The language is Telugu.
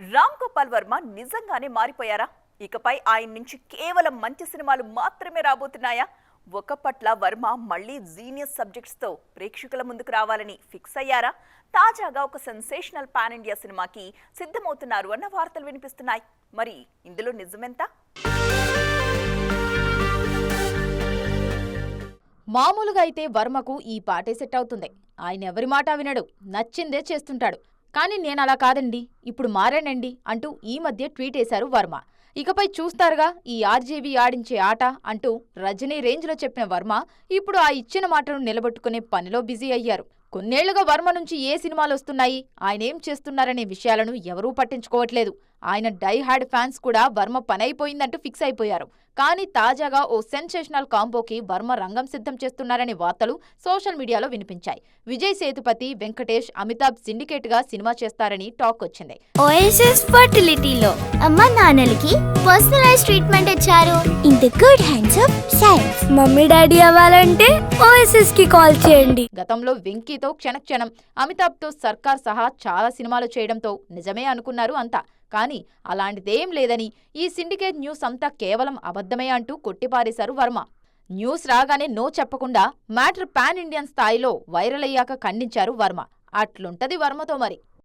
రామ్ గోపాల్ వర్మ నిజంగానే మారిపోయారా? ఇకపై ఆయన నుంచి కేవలం మంచి సినిమాలు మాత్రమే రాబోతున్నాయా? ఒకప్పట్ల వర్మ మళ్ళీ జీనియస్ సబ్జెక్ట్స్తో ప్రేక్షకుల ముందుకు రావాలని ఫిక్స్ అయ్యారా? తాజాగా ఒక సెన్సేషనల్ పాన్ ఇండియా సినిమాకి సిద్ధమవుతున్నారు అన్న వార్తలు వినిపిస్తున్నాయి. మరి ఇందులో నిజమెంత? మామూలుగా అయితే వర్మకు ఈ పాటే సెట్ అవుతుంది. ఆయన ఎవరి మాట వినడు. నచ్చిందే చేస్తుంటాడు. కానీ నేను అలా కాదండి. ఇప్పుడు మారానండి అంటూ ఈ మధ్య ట్వీట్ వేశారు వర్మ. ఇకపై చూస్తారుగా ఈ ఆర్జీవీ ఆడించే ఆట అంటూ రజనీ రేంజ్లో చెప్పిన వర్మ ఇప్పుడు ఆ ఇచ్చిన మాటను నిలబెట్టుకునే పనిలో బిజీ అయ్యారు. కొన్నేళ్ళుగా వర్మ నుంచి ఏ సినిమాలు వస్తున్నాయి? ఆయన ఏం చేస్తున్నారనే విషయాలను ఎవరూ పట్టించుకోవట్లేదు. ఆయన డై హార్డ్ ఫ్యాన్స్ కూడా వర్మ పనైపోయిందంటూ ఫిక్స్ అయిపోయారు. కానీ తాజాగా ఓ సెన్సేషనల్ కాంబోకి వర్మ రంగం సిద్ధం చేస్తున్నారనే వార్తలు సోషల్ మీడియాలో వినిపించాయి. విజయ్ సేతుపతి వెంకటేష్ అమితాబ్ సిండికేట్గా సినిమా చేస్తారని టాక్ వచ్చింది. ఓఎస్ఎస్ ఫర్టిలిటీలో అమ్మ నాన్నలకి పర్సనలైజ్ ట్రీట్మెంట్ ఇచ్చారు. In the good hands of science mummy daddy అవ్వాలంటే ఓఎస్ఎస్కి కాల్ చేయండి. గతంలో వెంకీతో క్షణక్షణం అమితాబ్తో సర్కార్ సహా చాలా సినిమాలు చేయడంతో నిజమే అనుకున్నారు అంతా. కానీ అలాంటిదేం లేదని ఈ సిండికేట్ న్యూస్ అంతా కేవలం అబద్ధమే అంటూ కొట్టిపారేశారు వర్మ. న్యూస్ రాగానే నో చెప్పకుండా మ్యాటర్ పాన్ ఇండియన్ స్థాయిలో వైరల్ అయ్యాక ఖండించారు వర్మ. అట్లుంటది వర్మతో మరి.